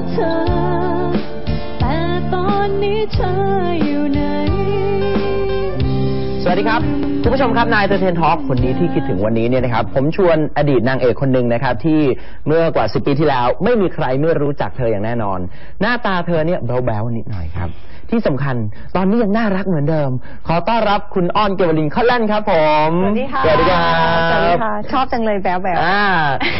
กเธอ แต่ตอนนี้เธออยู่ไหน สวัสดีครับ คุณผู้ชมครับนายเตอร์เทนทอล์กคนนี้ที่คิดถึงวันนี้เนี่ยนะครับผมชวนอดีตนางเอกคนหนึ่งนะครับที่เมื่อกว่าสิปีที่แล้ว ไม่มีใครไม่รู้จักเธออย่างแน่นอน หน้าตาเธอเนี่ยแบ๊วๆนิดหน่อยครับ ที่สำคัญตอนนี้ยังน่ารักเหมือนเดิม ขอต้อนรับคุณอ้อนเกวลินข้าวแล่นครับ ผมสวัสดีค่ะสวัสดีครับสวัสดีค่ะชอบจังเลยแบ๊วแบ๊วอ่า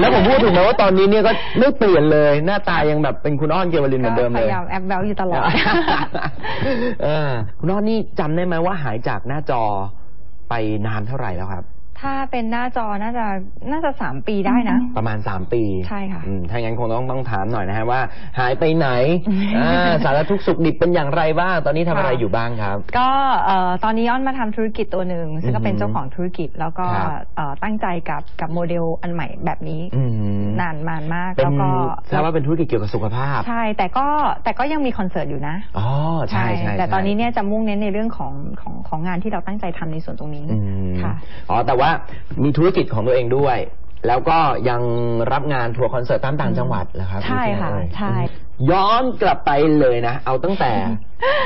แล้วผมพูดถึงไหมว่าตอนนี้เนี่ยก็ไม่เปลี่ยนเลย หน้าตายังแบบเป็นคุณอ้อนเกวลินเหมือนเดิมพเลยยายามแอบแบ๊วอยู่ตลอดเออคุณอ้อนนี่จำได้ไหมว่าหายจากหน้าจอ ไปนานเท่าไหร่แล้วครับ ถ้าเป็นหน้าจอน่าจะน่าจะสามปีได้นะ ประมาณ 3 ปีใช่ค่ะอืมถ้างั้นคงต้องต้องถามหน่อยนะฮะว่า หายไปไหนอืมอ่าสารทุกข์สุขดิบเป็นอย่างไรบ้างตอนนี้ทำอะไรค่ะ อยู่บ้างครับ ก็เอ่อตอนนี้ย้อนมาทำธุรกิจตัวหนึ่งซึ่งก็เป็นอือหือเจ้าของธุรกิจแล้วก็ครับ เอ่อตั้งใจกับกับโมเดลอันใหม่แบบนี้อืมนานมานมากเป็นแล้วก็ทราบว่าเป็นธุรกิจเกี่ยวกับสุขภาพใช่แต่ก็แต่ก็ยังมีคอนเสิร์ตอยู่นะ อ๋อใช่ใช่แต่ตอนนี้ใช่เนี่ยจะมุ่งเน้นในเรื่องของของของงานที่เราตั้งใจทำในส่วนตรงนี้ อืมค่ะ อ๋อแต่ว่ามีธุรกิจของตัวเองด้วย แล้วก็ยังรับงานทัวร์คอนเสิร์ตตามต่างจังหวัดเหรอครับใช่ค่ะหรือยังไงใช่ย้อนกลับไปเลยนะ เอาตั้งแต่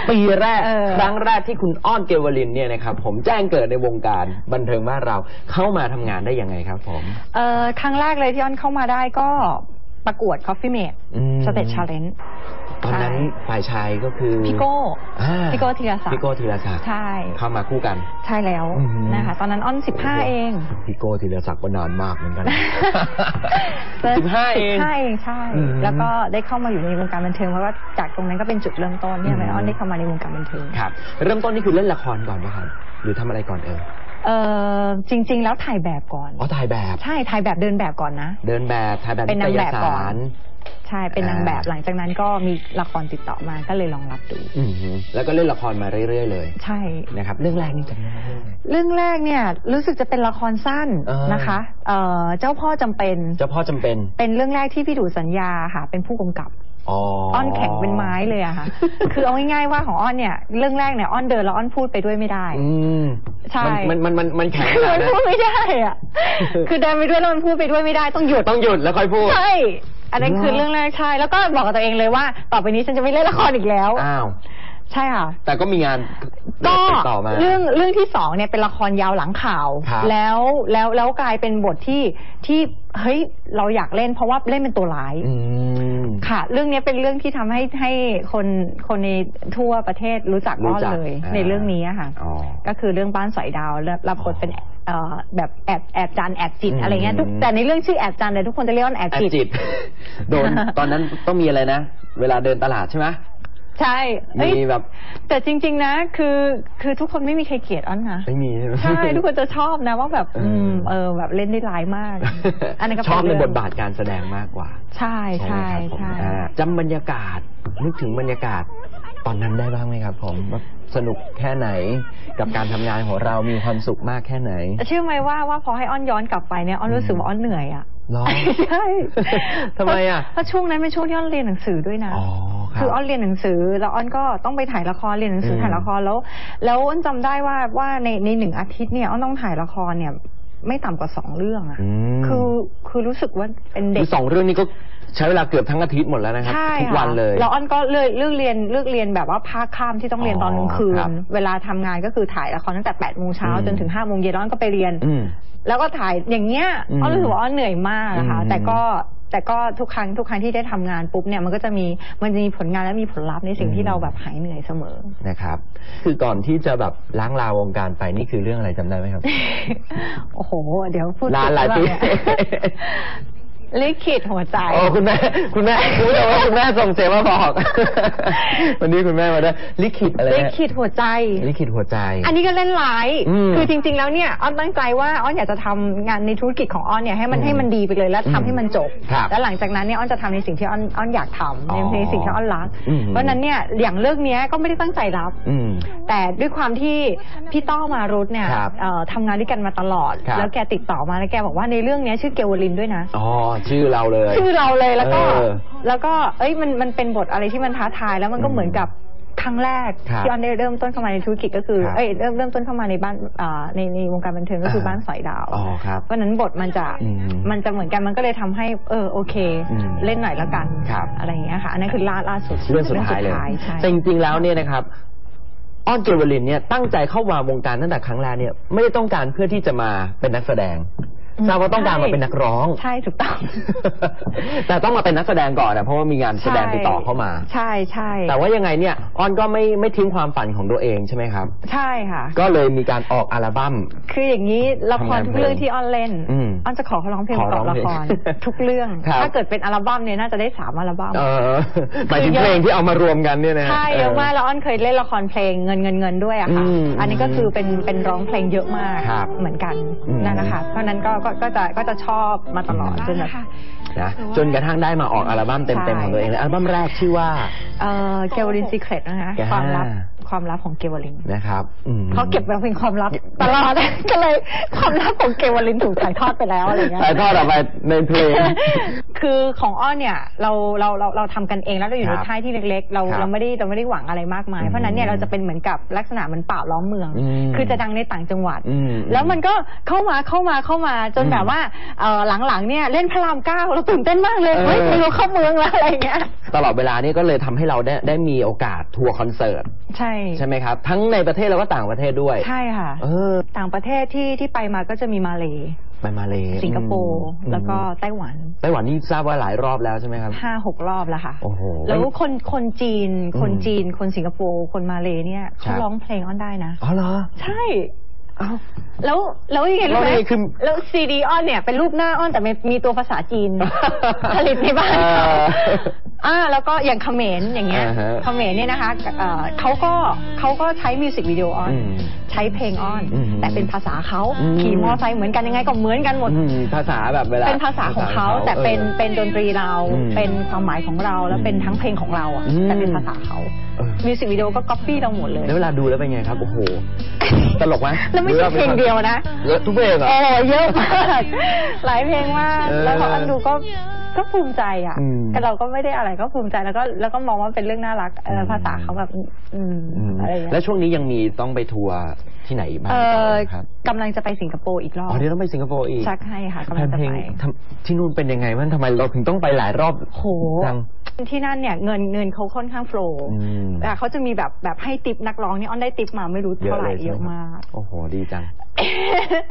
ปีแรกเออครั้งแรกที่คุณอ้อนเกวลินเนี่ยนะครับผมแจ้งเกิดในวงการบันเทิงบ้านเราเข้ามาทำงานได้ยังไงครับผมเอ่อครั้งแรกเลยที่อ้อนเข้ามาได้ก็ประกวด Coffee Mate อืม Stage Challenge ตอนนั้นฝ่ายชายก็คือพี่โก้อ่าพี่โก้ธีรศักดิ์พี่โก้ธีรศักดิ์ใช่เข้ามาคู่กัน ใช่แล้วอืมนะคะตอนนั้นอ้อนสิบห้าเองพี่โก้ธีรศักดิ์ก็นานมากเหมือนกันสิบห้าเองสิบห้าเองใช่อืมแล้วก็ได้เข้ามาอยู่ในวงการบันเทิงเพราะว่าจากตรงนั้นก็เป็นจุดเริ่มต้นที่ทำให้อืมอ้อนได้เข้ามาในวงการบันเทิงครับเริ่มต้นนี่คือเล่นละครก่อนไหมครับหรือทำอะไรก่อนเอ่ยเออจริง ๆ แล้วถ่ายแบบก่อนอ๋อถ่ายแบบใช่ถ่ายแบบเดินแบบก่อนนะ เดินแบบถ่ายแบบเป็นนางแบบก่อนนิตยสาร ใช่เป็นนางแบบอ่าหลังจากนั้นก็มีละครติดต่อมาก็เลยลองรับดู อือหือแล้วก็เล่นละครมาเรื่อย ๆ เลยใช่ นะครับ เรื่องแรกนี่จำได้ไหม เรื่องอะไรเรื่องแรกเนี่ยรู้สึกจะเป็นละครสั้นเออนะคะเอ่อเจ้าพ่อจำเป็นเจ้าพ่อจำเป็น เป็นเรื่องแรกที่พี่ดูสัญญาค่ะ เป็นผู้กำกับ อ๋ออ้อนแข็งเป็นไม้เลยอะค่ะ คือเอาง่ายๆว่าของอ้อนเนี่ยเรื่องแรกเนี่ยอ้อนเดินแล้วอ้อนพูดไปด้วยไม่ได้ อืมใช่ มันมันมันมันแข็งคือขนามัดนนั้นพูดไม่ได้อะคือเดินไปด้วยแล้วมันพูดไปด้วยไม่ได้ต้องหยุดต้องหยุดแล้วค่อยพูด ใช่ อันนั้นคือเรื่องแรกใช่ แล้วก็บอกกับตัวเองเลยว่า ต่อไปนี้ฉันจะไม่เล่นละครอีกแล้ว อ้าว ใช่ค่ะ แต่ก็มีงานก็ติดต่อมา เรื่องเรื่องที่สองเนี่ยเป็นละครยาวหลังข่าว ครับแล้วแล้วแล้วกลายเป็นบทที่ที่เฮ้ยเราอยากเล่นเพราะว่าเล่นเป็นตัวร้าย อืม ค่ะ เรื่องนี้เป็นเรื่องที่ทำให้ให้คนคนในทั่วประเทศรู้จักรู้อ้อนจักเลย อ่า ในเรื่องนี้อะค่ะ อ๋อ ก็คือเรื่องบ้านสอยดาวแล้วรับบทเป็น เอ่อแบบแอบแอบจันแอบจิตอืมอะไรเงี้ยทุกแต่ในเรื่องชื่อแอบจันแต่ทุกคนจะเรียกว่าแอบแอบจิต จิต โดนตอนนั้นต้องมีอะไรนะ เวลาเดินตลาดใช่ไหมใช่เอ้ยมีแบบแต่จริง ๆ นะ คือคือทุกคนไม่มีใครเกลียดอ้อนนะ ไม่มีใช่ไหม ใช่ ทุกคนจะชอบนะว่าแบบเอออือืมเออแบบเล่นได้ร้ายมาก อันนั้นก็ชอบในเป็เรื่บงทบาทการแสดงมากกว่าใช่ใช่ไหมครับผมใช่ อ่าจำบรรยากาศนึกถึงบรรยากาศ ตอนนั้นได้บ้างไหมครับ ผมว่าสนุกแค่ไหนกับการทำงานของเรามีความสุขมากแค่ไหนเชื่อไหมว่าว่าพอให้อ้อนย้อนกลับไปเนี่ยอ้อนรู้สึกว่าอ้อนเหนื่อยอะเหรอใช่ทำไมอะเพราะช่วงนั้นเป็นช่วงที่อ้อนเรียนหนังสือด้วยนะอ๋อคคือรับอ้อนเรียนหนังสือ แล้วอ้อนก็ต้องไปถ่ายละครเรียนหนังสือมถ่ายละครแล้ว แล้วอ้อนจำได้ว่าว่าในในหนึ่งอาทิตย์เนี่ยอ้อนต้องถ่ายละครเนี่ย ไม่ต่ำกว่าสองเรื่องอะอืม คือคือรู้สึกว่าเป็นเด็คืก อสองเรื่องนี้ก็ใช้เวลาเกือบทั้งอาทิตย์หมดแล้วนะครับ ใช่ทุกวันค่ะเลยแล้วอ้อนก็เลือกเลือกเรียนเลือกเรียนแบบว่าภาคค่ำที่ต้องเรียนตอนกลางคือ๋อครันบเวลาทำงานก็คือถ่ายละครตั้งแต่แปดโมงเช้าอืม จนถึงห้าโมงเย็นแล้วอ้อนก็ไปเรียน อืม แล้วก็ถ่ายอย่างเงี้ยอืมอ้อนรู้สึกว่าอ้อนเหนื่อยมากอะค่ะ อืมแต่ก็ แต่ก็ทุกครั้งทุกครั้งที่ได้ทำงานปุ๊บเนี่ยมันก็จะมีมันจะมีผลงานและมีผลลัพธ์ในสิ่งอืที่มเราแบบหายเหนื่อยเสมอนะครับ คือก่อนที่จะแบบล้างลาวงการไปนี่คือเรื่องอะไรจำได้ไหมครับ โอ้โห เดี๋ยวพูดนานหลายปีถึงแล้วเนี่ยลิขิตหัวใจ โอ้คุณแม่ คุณแม่คุณผู้ชมว่าคุณแม่ส่งเสียงมาบอก วันนี้คุณแม่มาได้ลิขิตอะไรลินะขิตหัวใจ ลิขิตหัวใจ อันนี้ก็เล่นร้ายอืมคือจริง ๆ แล้วเนี่ยอ้อนตั้งใจว่าอ้อนอยากจะทำงานในธุรกิจของอ้อนเนี่ยให้มันอืมให้มันดีไปเลยแล้วทำให้มันจบครับแล้วหลังจากนั้นเนี่ยอ้อนจะทำในสิ่งที่อ้อนอ้อนอยากทำอ๋อในสิ่งที่อ้อนรักอืมเพราะฉะนั้นเนี่ยอย่างเรื่องเนี้ยก็ไม่ได้ตั้งใจรับอืมแต่ด้วยความที่พี่ต้อมารุธเนี่ยครับเอ่อทำงานด้วยกันมาตลอดครับแล้วแกติดต่อมาแล้วแกบอกว่าในเรื่องเนี้ยชื่อเกวลินด้วยนะอ๋อชื่อเราเลย ชื่อเราเลยแล้วก็ เออแล้วก็เอ้ยมันมันเป็นบทอะไรที่มันท้าทาย แล้วมันก็อืมเหมือนกับครั้งแรกครับที่ออนได้เริ่มต้นเข้ามาในธุรกิจก็คือครับเอ้ยเริ่มเริ่มต้นเข้ามาในบ้านอ่าในในวงการบันเทิงก็คืออ่าบ้านสอยดาวอ๋อครับเพราะฉะนั้นบทมันจะอืมมันจะเหมือนกันมันก็เลยทำให้เออโอเค อืมเล่นหน่อยละกันครับ อะไรอย่างเงี้ยค่ะอันนั้นคือล่าล่าสุดเรื่องสุดท้ายเลยใช่แต่จริงๆแล้วเนี่ยนะครับอ้อนเกวลินเนี่ยตั้งใจเข้ามาวงการตั้งแต่ครั้งแรกเนี่ยไม่ได้ต้องการเพื่อที่จะมาเป็นนักแสดง ทราบว่าต้องการมาเป็นนักร้อง ใช่ถูกต้อง แต่ต้องมาเป็นนักแสดงก่อนนะเพราะว่ามีงานแสดงติดต่อเข้ามา ใช่ใช่แต่ว่ายังไงเนี่ยอ้อนก็ไม่ไม่ทิ้งความฝันของตัวเองใช่ไหมครับ ใช่ค่ะ ก็เลยมีการออกอัลบั้ม คืออย่างนี้ละครทำงานทุกเรื่องที่อ้อนเล่นอืมอ้อนจะขอเขาร้องเพลงขปอระกร้ออบงละเพลงครทุกเรื่องครับถ้าเกิดเป็นอัลบั้มเนี่ยน่าจะได้สามอัลบั้มเออหมายถึงเพลงที่เอามารวมกันเนี่ยนะใช่เยอะมากแล้วอ้อนเคยเล่นละครเพลงเงินเงินเงินด้วยอะค่ะอืมอันนี้ก็คือเป็นเป็นร้องเพลงเยอะมากครับเหมือนกันอืมนั่นนะคะเพราะฉะนั้นก็ก็ก็จะก็จะชอบมาตลอดอืมจนแบบนะจนกระทั่งได้มาออกอัลบั้มเต็มๆของตัวเองเลยอัลบั้มแรกชื่อว่าเอ่อเกวลินซีเครตนะคะแกความลับ ความลับของเกวลินนะครับอืมเพราะเก็บไว้เป็นความลับตลอดก็เลยความลับของเกวลินถูกถ่ายทอดไปแล้วอะไรเงี้ยถ่ายทอดออกไปในเพลง คือของอ้อนเนี่ยเราเราเราเราทำกันเองแล้วเราอยู่ในครับค่ายที่เล็กๆ เราครับเราไม่ได้เราไม่ได้หวังอะไรมากมายอืมเพราะฉะนั้นเนี่ยเราจะเป็นเหมือนกับลักษณะเหมือนป่าล้อมเมืองอืมคือจะดังในต่างจังหวัดอืมแล้วมันก็เข้ามาเข้ามาเข้ามาจนอืมแบบว่าเออหลังๆเนี่ยเล่นพระรามเก้าเราตื่นเต้นมากเลยเออเฮ้ยไม่รู้เข้าเมืองแล้วอะไรเงี้ยตลอดเวลานี่ก็เลยทำให้เราได้ได้มีโอกาสทัวร์คอนเสิร์ตใช่ใช่ไหมครับ ทั้งในประเทศแล้วก็ต่างประเทศด้วย ใช่ค่ะเออต่างประเทศที่ที่ไปมาก็จะมีมาเลไปมาเลยสิงคโปร์อืมแล้วก็ไต้หวันไต้หวันนี่ทราบว่าหลายรอบแล้วใช่ไหมครับห้าหกรอบแล้วค่ะโอ้โหแล้วคนคนจีนอืมคนจีน คนสิงคโปร์คนมาเลเนี่ยครัเขาบร้องเพลงอ้อนได้นะอ๋อเหรอใช่อ้าว แล้วแล้วยังไงรู้ไหมแล้วนี่คือแล้วซีดีอ้อนเนี่ยเป็นรูปหน้าอ้อนแต่มีมีตัวภาษาจีน ผลิตในบ้านเขาเอออ่าแล้วก็อย่างเขมรอย่างเงี้ยอ่าฮะเขมรเนี่ยนะคะเอ่อเขาก็เขาก็ใช้มิวสิกวิดีโออ้อน อืมใช้เพลงอ้อน อืมแต่เป็นภาษาเขาอืม ขี่มอไซค์เหมือนกันยังไงก็เหมือนกันหมด อืมภาษาแบบเวลาเป็นภาษาของเขาแต่เป็นออเป็นดนตรีเราอืมเป็นความหมายของเราแล้วเป็นทั้งเพลงของเราอะอืม แต่เป็นภาษาเขาเออมิวสิกวิดีโอก็ก๊อปปี้เราหมดเลย แล้วเวลาดูแล้วเป็นไงครับ โอ้โห ตลกไหมแล้วไม่ใช่เพลงเดียวนะเยอะทุกเพลงเหรอโอ้เยอะมากหลายเพลงมาก แล้วพออันดูก็ก็ภูมิใจอะแต่เราก็ไม่ได้อะไรก็ภูมิใจแล้วก็แล้วก็มองว่าเป็นเรื่องน่ารักภาษาเขาแบบอืมอะไรอย่างเงี้แล้วช่วงนี้ยังมีต้องไปทัวร์ที่ไหนบ้างครับกำลังจะไปสิงคโปร์อีกรอบอ๋อเดี๋ยวต้องไปสิงคโปร์อีกชักให้ค่ะกำลังจะไปที่นู่นเป็นยังไงบ้างทำไมเราถึงต้องไปหลายรอบโหจัง ที่นั่นเนี่ยเงินเงินเขาค่อนข้างโฟล์อืมแต่เขาจะมีแบบแบบให้ติปนักร้องนี่อ้อนได้ติปมาไม่รู้เยอะเท่าไหเลร่ยใช่เยไหมอะครับมาก โอ้โห ดีจัง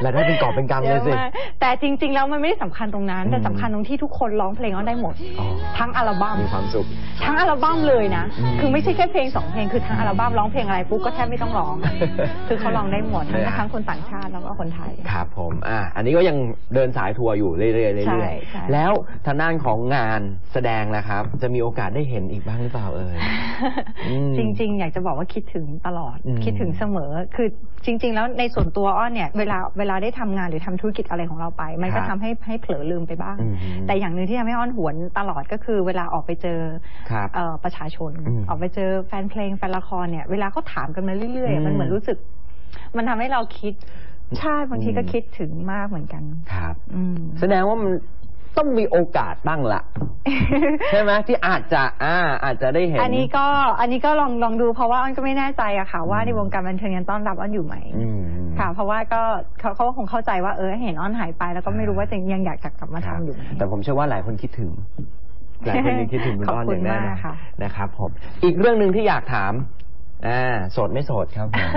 รายได้เป็นกอบเป็นกำเลยสิ อะมากแต่จริง ๆ แล้วมันไม่ได้สำคัญตรงนั้นแต่อืมสำคัญตรงที่ทุกคนร้องเพลงอ้อนได้หมด อ๋อ ทั้งอัลบั้มมีความสุข ทั้งอัลบั้มเลยนะ อืมคือไม่ใช่แค่เพลงสองเพลงคือทั้งอัลบั้มร้องเพลงอะไรปุ๊บก็แทบไม่ต้องร้อง คือเขาร้องได้หมดทั้งเนี่ยทั้งคนต่างชาติแล้วก็คนไทย ครับผม อ่าอันนี้ก็ยังเดินสายทัวร์อยู่เรื่อยๆเรื่อยๆใช่ใช่แล้วทางด้านของงานแสดงนะครับ จะมีโอกาสได้เห็นอีกบ้างหรือเปล่าเอ่ยอืมจริง ๆ อยากจะบอกว่าคิดถึงตลอดอืมคิดถึงเสมอ คือจริง ๆ แล้วในส่วนตัวอ้อนเนี่ยเวลาเวลาได้ทำงานหรือทำธุรกิจอะไรของเราไป มันก็ครับทำให้ให้เผลอลืมไปบ้างอืมแต่อย่างหนึ่งที่ทำให้อ้อนหวนตลอดก็คือ เวลาออกไปเจอครับเอ่อประชาชนอืมออกไปเจอแฟนเพลงแฟนละครเนี่ยเวลาเขาถามกันมาเรื่อยอืมๆมันเหมือนรู้สึก มันทำให้เราคิดใช่บางทีก็อืมคิดถึงมากเหมือนกัน ครับอืมแสดงว่ามัน ต้องมีโอกาสบ้างละ ใช่ไหมที่อาจจะอ่าอาจจะได้เห็น อันนี้ก็อันนี้ก็ลองลองดูเพราะว่าอ้อนก็ไม่แน่ใจอะค่ะ ว่าอืมในวงการบันเทิงยังต้อนรับอ้อนอยู่ไหมอืม ค่ะ เพราะว่าก็เขาเขาก็คงเข้าใจว่าเออเห็นอ้อนหายไป แล้วก็ไม่รู้ว่าจะยังอยากจะกลับมาครับทำอยู่ไหม แต่ผมเชื่อว่าหลายคนคิดถึง หลายคนยังคิดถึงคุณอ้อนขอบคุอณย่างแน่นอมานกค่ะ นะครับผม อีกเรื่องหนึ่งที่อยากถาม อ่าโสดไม่โสดครับผม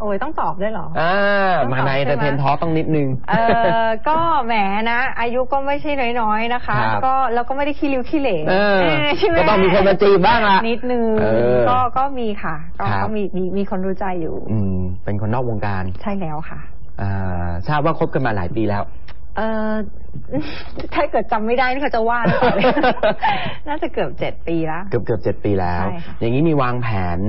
โอ้ยต้องตอบด้วยเหรออ่าต้องมาตอบในใช่ไหมแต่เทนทอต้องนิดนึง เออก็แหมนะ อายุก็ไม่ใช่น้อยๆนะคะครับก็แล้วก็ไม่ได้ขี้ริ้วขี้เหร่เออเออใช่ไหมก็ต้องมีคนมาจีบบ้างล่ะนิดนึงเออก็ก็มีค่ะก็ครับก็มีมีมีคนรู้ใจอยู่ อืมเป็นคนนอกวงการใช่แล้วค่ะอ่าทราบว่าคบกันมาหลายปีแล้ว เออถ้าเกิดจำไม่ได้นี่เขาจะว่าหรือเปล่าเนี่ย น่าจะเกือบเจ็ดปีแล้ว เกือบเกือบเจ็ดปีแล้ว ใช่ค่ะ อย่างนี้มีวางแผน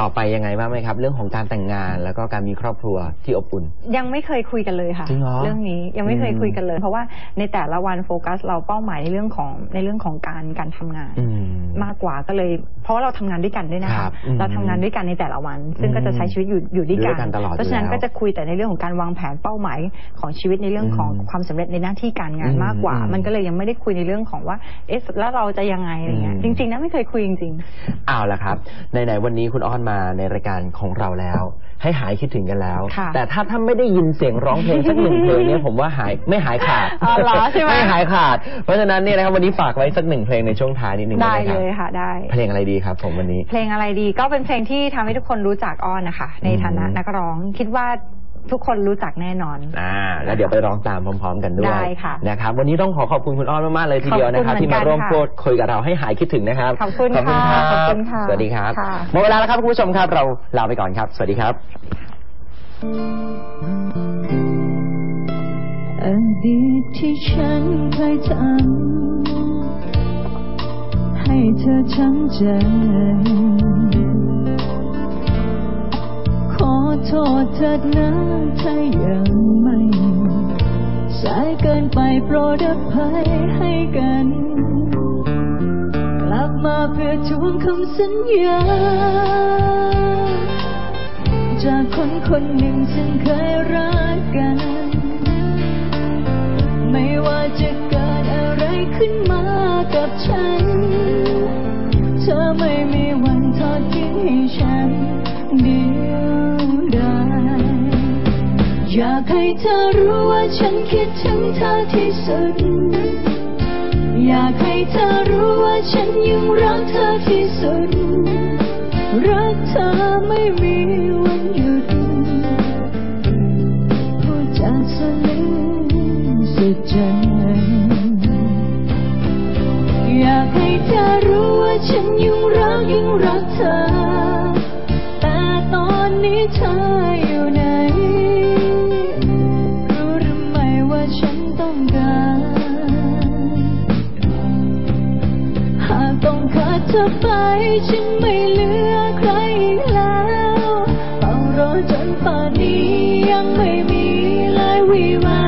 ต่อไปยังไงบ้างไหมครับ เรื่องของการแต่งงานแล้วก็การมีครอบครัวที่อบอุ่น ยังไม่เคยคุยกันเลยค่ะจริงเหรอเรื่องนี้ยังไม่เคยอืมคุยกันเลย เพราะว่าในแต่ละวันโฟกัส เราเป้าหมายในเรื่องของในเรื่องของการการทำงาน อืม มากกว่าก็เลย เพราะว่าเราทำงานด้วยกันด้วยนะครัคะบอืมเราทำงานด้วยกันในแต่ละวัน ซึ่งก็จะใช้ชีวิตอยู่อยู่ด้วยอยู่กัด้วยกันตลอดเพราะฉะนั้นอยู่แล้วก็จะคุยแต่ในเรื่องของการวางแผนเป้าหมายของชีวิตในเรื่องของอืมความสำเร็จในหน้าที่การการงานมากกว่า อืมมันก็เลยยังไม่ได้คุยในเรื่องของว่าเอ๊ะแล้วเราจะยังไงอะไรเงี้ยอืมจริงๆนะไม่เคยคุยจริง เอาละครับไหนๆวันนี้คุณอ้อนมาในรายการของเราแล้ว ให้หายคิดถึงกันแล้ว ค่ะแต่ถ้าถ้าไม่ได้ยินเสียงร้องเพลงสักหนึ่งเพลงเนี่ยผมว่าหายไม่หายขาดอ๋อเหรอใช่ไหมไม่หายขาด เพราะฉะนั้นเนี่ยนะครับวันนี้ฝากไว้สักหนึ่งเพลงในช่วงท้ายนิดนึงๆได้หมรับเลยค่ะได้ เพลงอะไรดีครับ ผมวันนี้ เพลงอะไรดีก็เป็นเพลงที่ทำให้ทุกคนรู้จักอ้อนนะคะ ในฐานะอืมนักร้องคิดว่า ทุกคนรู้จักแน่นอน อ่าแล้วเดี๋ยวไปร้องตามพร้อมๆกันด้วยได้ค่ะนะครับ วันนี้ต้องขอขอบคุณคุณอ้อนมากๆเลยทีเดียวนะครับขอบคุณที่มาร่วมเหมือนกันพูดคุยกับเราให้หายคิดถึงนะครับ ขอบคุณขอบคุณค่ะครับขอบคุณค่ะ สวัสดีครับค่ะหมดเวลาแล้วครับคุณผู้ชมครับเราลาไปก่อนครับ สวัสดีครับ อดีตที่ฉันเคยทำให้เธอช้ำใจ ถิดนะถ้ายังไม่สายเกินไปโปรดอภัยให้กัน กลับมาเพื่อทวงคำสัญญา จากคนคนหนึ่งซึ่งเคยรักกัน ไม่ว่าจะเกิดอะไรขึ้นมากับฉันากให้เธอรู้ว่าฉันคิดถึงเธอที่สุด อยากให้เธอรู้ว่าฉันยังรักเธอที่สุด รักเธอไม่มีวันหยุดพูดจาสลึงสุดใจ ฉันไม่เหลือใครอีกแล้วเฝ้ารอจนป่านนี้ยังไม่มีเลยวีแวว